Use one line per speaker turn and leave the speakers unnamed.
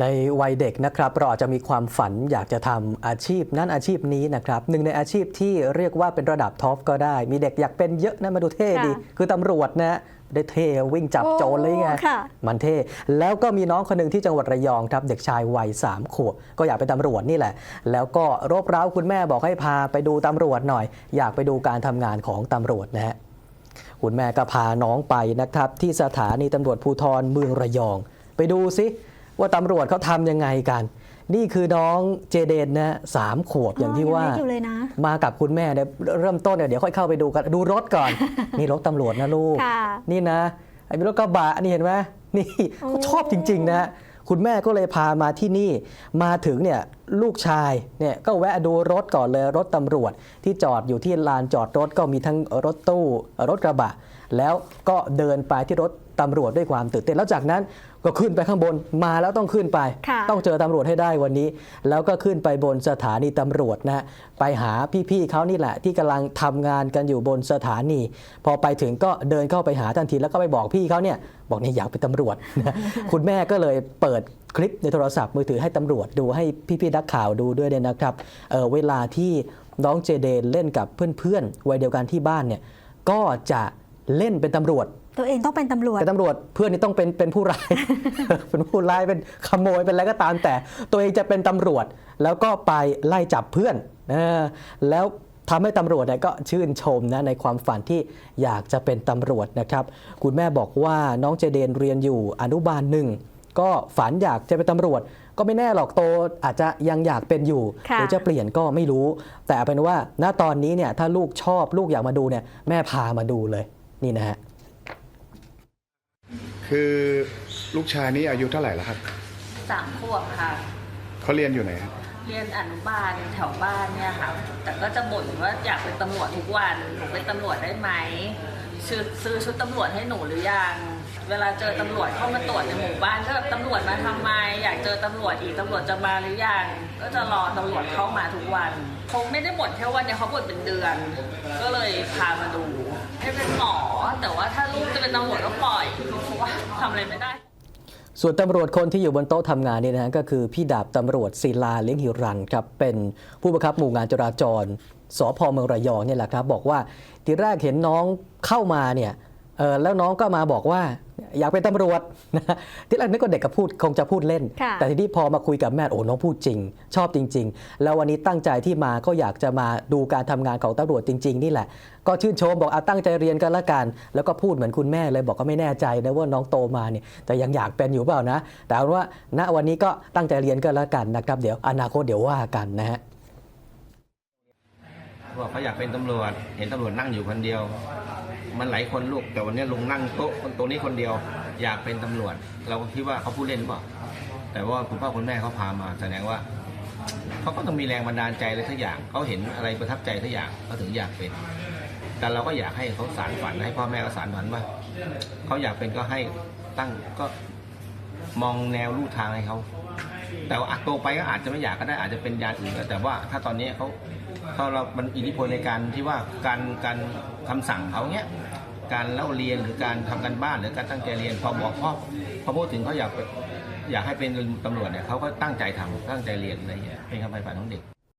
ในวัยเด็กนะครับเราอาจจะมีความฝันอยากจะทำอาชีพนั้นอาชีพนี้นะครับหนึ่งในอาชีพที่เรียกว่าเป็นระดับท็อปก็ได้ มีเด็กอยากเป็นเยอะนะมาดูเท่ดี
ค่ะ
คือตำรวจนะได้เท่วิ่งจับโจรเลยไง
โอ้ค่ะ
มันเท่ แล้วก็มีน้องคนหนึ่งที่จังหวัดระยองครับ เด็กชายวัยสามขวบก็อยากเป็นตำรวจนี่แหละ แล้วก็รบเร้าคุณแม่บอกให้พาไปดูตำรวจหน่อย อยากไปดูการทำงานของตำรวจนะฮะคุณแม่ก็พาน้องไปนะครับ ที่สถานีตำรวจภูธรเมืองระยอง ไปดูซิ ว่าตำรวจเขาทำยังไงกัน นี่คือน้องเจเดนนะสามขวบอย่างที่ว่า
งเล็กอยู่เลยนะ
มากับคุณแม่เนี่ยเริ่มต้นเนี่ยเดี๋ยวค่อยเข้าไปดูกันดูรถก่อน นี่รถตำรวจนะลูก
ค่ะ
นี่นะไอ้รถกระบะนี่เห็นไหมนี่
โอ้
เขาชอบจริง ๆ นะ คุณแม่ก็เลยพามาที่นี่ มาถึงเนี่ยลูกชายเนี่ยก็แวะดูรถก่อนเลยรถตำรวจที่จอดอยู่ที่ลานจอดรถก็มีทั้งรถตู้รถกระบะ แล้วก็เดินไปที่รถ ตำรวจด้วยความตื่นเต้นแล้วจากนั้นก็ขึ้นไปข้างบนมาแล้วต้องขึ้นไป
ค่ะ
ต้องเจอตำรวจให้ได้วันนี้ แล้วก็ขึ้นไปบนสถานีตำรวจนะฮะไปหาพี่ๆเขานี่แหละ ที่กำลังทำงานกันอยู่บนสถานี พอไปถึงก็เดินเข้าไปหาทันทีแล้วก็ไปบอกพี่เขาเนี่ยบอกเนี่ยอยากเป็นตำรวจนะคุณแม่ก็เลยเปิดคลิปในโทรศัพท์มือถือให้ตำรวจดูให้พี่ๆนักข่าวดูด้วยเนี่ยนะครับเอ่อเวลาที่น้องเจเดนเล่นกับเพื่อนๆวัยเดียวกันที่บ้านเนี่ยก็จะเล่นเป็นตำรวจ
ตัวเองต้องเป็นตำรวจ
เป็นตำรวจเพื่อนนี่ต้องเป็นเป็นผู้ร้าย เป็นผู้ร้ายเป็นขโมยเป็นอะไรก็ตามแต่ ตัวเองจะเป็นตำรวจ แล้วก็ไปไล่จับเพื่อนเออแล้วทำให้ตำรวจเนี่ยก็ชื่นชมนะในความฝันที่อยากจะเป็นตำรวจนะครับ คุณแม่บอกว่าน้องเจเดนเรียนอยู่อนุบาลหนึ่งก็ฝันอยากจะเป็นตำรวจ ก็ไม่แน่หรอกโตอาจจะยังอยากเป็นอยู่
ค่ะ
หรือจะเปลี่ยนก็ไม่รู้ แต่เอาเป็นว่าณตอนนี้เนี่ยถ้าลูกชอบลูกอยากมาดูเนี่ยแม่พามาดูเลยนี่นะฮะ
คือลูกชายนี่อายุเท่าไหร่แล้วครับ
สามขวบค่ะ
เขาเรียนอยู่ไหนครับ
เรียนอนุบาลแถวบ้านเนี่ยค่ะ แต่ก็จะบ่นว่าอยากเป็นตำรวจทุกวัน หนูเป็นตำรวจได้ไหมซื้อซื้อชุดตำรวจให้หนูหรือยัง เวลาเจอตำรวจเข้ามาตรวจในหมู่บ้านก็แบบตำรวจมาทำไม อยากเจอตำรวจอีกตำรวจจะมาหรือยัง ก็จะรอตำรวจเข้ามาทุกวัน คงไม่ได้บ่นแค่วันเดียวเขาบ่นเป็นเดือน ก็เลยพามาดู ให้เป็นหมอ แต่ว่าถ้าลูกจะ เป็นตำรวจก็ปล่อยเพราะว่าทำอะไรไม่ได้
ส่วนตำรวจคนที่อยู่บนโต๊ะทำงานนี่นะฮะก็คือพี่ดาบตำรวจศิลาเลี้ยงหิรันครับเป็นผู้บังคับหมู่งานจราจรสพเมืองระยองเนี่ยแหละครับ บอกว่าทีแรกเห็นน้องเข้ามาเนี่ย แล้วน้องก็มาบอกว่าอยากเป็นตำรวจนะที่แรกนึกว่าเด็กกับพูดคงจะพูดเล่น
ค่ะ
แต่ทีนี้พอมาคุยกับแม่โอ้น้องพูดจริง ชอบจริง ๆ แล้ววันนี้ตั้งใจที่มาก็อยากจะมาดูการทำงานของตำรวจจริง ๆ นี่แหละ ก็ชื่นชมบอกเอาตั้งใจเรียนกันละกัน แล้วก็พูดเหมือนคุณแม่เลยบอกก็ไม่แน่ใจนะว่าน้องโตมาเนี่ยแต่ยังอยากเป็นอยู่เปล่านะ แต่เอาเป็นว่าณวันนี้ก็ตั้งใจเรียนกันละกันนะครับเดี๋ยวอนาคตเดี๋ยวว่ากันนะฮะ
บอกเขาอยากเป็นตำรวจ เห็นตำรวจนั่งอยู่คนเดียว มันหลายคนลูกแต่วันนี้ลุงนั่งโต๊ะตรงนี้คนเดียวอยากเป็นตำรวจ เราก็คิดว่าเขาพูดเล่นหรือเปล่าแต่ว่าคุณพ่อคุณแม่เขาพามาแสดงว่าเขาก็ต้องมีแรงบันดาลใจอะไรทุกอย่างเขาเห็นอะไรประทับใจทุกอย่างเขาถึงอยากเป็น แต่เราก็อยากให้เขาสารฝันให้พ่อแม่เขาสารฝันว่าเขาอยากเป็นก็ให้ตั้งก็ มองแนวลู่ทางให้เขาแต่ว่าอาจโตไปก็อาจจะไม่อยากก็ได้อาจจะเป็นยาอื่นแต่ว่าถ้าตอนนี้เขาเขาเรามันอิทธิพลในการที่ว่าการการคำสั่งเขาเนี้ยการเล่าเรียนหรือการทำกันบ้านหรือการตั้งใจเรียนพอบอกพ่อพอพูดถึงเขาอยากอยากให้เป็นตำรวจเนี่ยเขาก็ตั้งใจทำตั้งใจเรียนอะไรอย่างเงี้ยเป็นคำใฝ่ฝันของเด็ก